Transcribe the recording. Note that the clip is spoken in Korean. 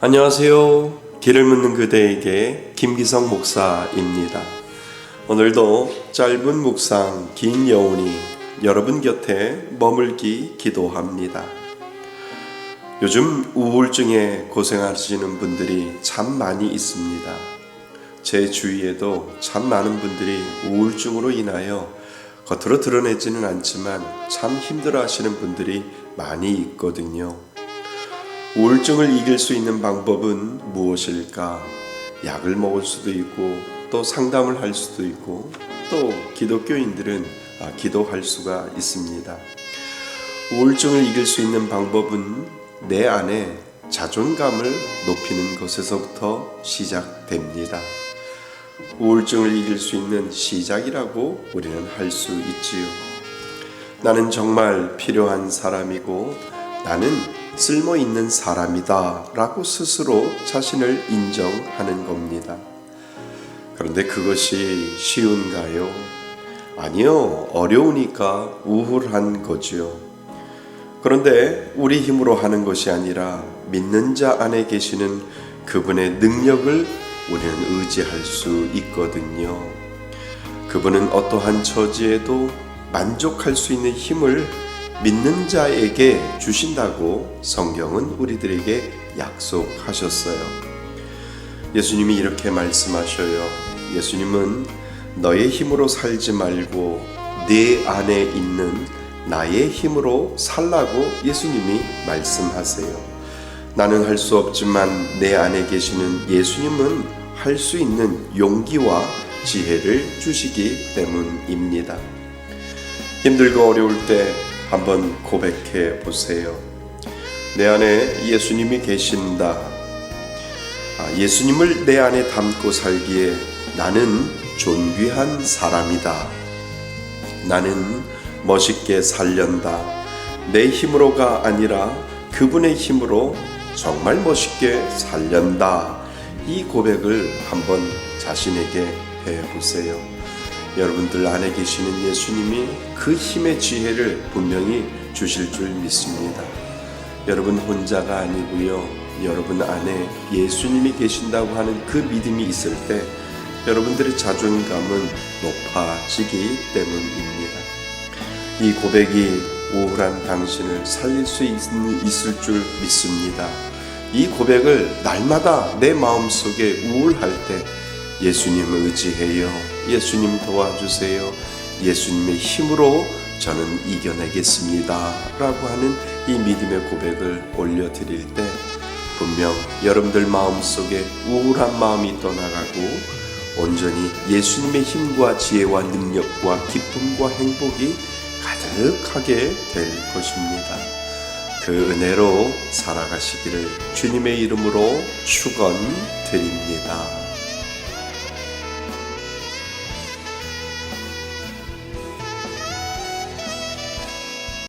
안녕하세요. 길을 묻는 그대에게 김기성 목사입니다. 오늘도 짧은 묵상, 긴 여운이 여러분 곁에 머물기 기도합니다. 요즘 우울증에 고생하시는 분들이 참 많이 있습니다. 제 주위에도 참 많은 분들이 우울증으로 인하여 겉으로 드러내지는 않지만 참 힘들어 하시는 분들이 많이 있거든요. 우울증을 이길 수 있는 방법은 무엇일까? 약을 먹을 수도 있고 또 상담을 할 수도 있고 또 기독교인들은 아, 기도할 수가 있습니다. 우울증을 이길 수 있는 방법은 내 안에 자존감을 높이는 것에서부터 시작됩니다. 우울증을 이길 수 있는 시작이라고 우리는 할 수 있지요. 나는 정말 필요한 사람이고 나는 쓸모 있는 사람이다 라고 스스로 자신을 인정하는 겁니다. 그런데 그것이 쉬운가요? 아니요, 어려우니까 우울한 거지요. 그런데 우리 힘으로 하는 것이 아니라 믿는 자 안에 계시는 그분의 능력을 우리는 의지할 수 있거든요. 그분은 어떠한 처지에도 만족할 수 있는 힘을 믿는 자에게 주신다고 성경은 우리들에게 약속하셨어요. 예수님이 이렇게 말씀하셔요. 예수님은 너의 힘으로 살지 말고 내 안에 있는 나의 힘으로 살라고 예수님이 말씀하세요. 나는 할 수 없지만 내 안에 계시는 예수님은 할 수 있는 용기와 지혜를 주시기 때문입니다. 힘들고 어려울 때 한번 고백해 보세요. 내 안에 예수님이 계신다. 아, 예수님을 내 안에 담고 살기에 나는 존귀한 사람이다. 나는 멋있게 살련다. 내 힘으로가 아니라 그분의 힘으로 정말 멋있게 살련다. 이 고백을 한번 자신에게 해 보세요. 여러분들 안에 계시는 예수님이 그 힘의 지혜를 분명히 주실 줄 믿습니다. 여러분 혼자가 아니고요. 여러분 안에 예수님이 계신다고 하는 그 믿음이 있을 때 여러분들의 자존감은 높아지기 때문입니다. 이 고백이 우울한 당신을 살릴 수 있, 있을 줄 믿습니다. 이 고백을 날마다 내 마음속에 우울할 때 예수님 의지해요. 예수님 도와주세요. 예수님의 힘으로 저는 이겨내겠습니다. 라고 하는 이 믿음의 고백을 올려드릴 때 분명 여러분들 마음속에 우울한 마음이 떠나가고 온전히 예수님의 힘과 지혜와 능력과 기쁨과 행복이 가득하게 될 것입니다. 그 은혜로 살아가시기를 주님의 이름으로 축원드립니다.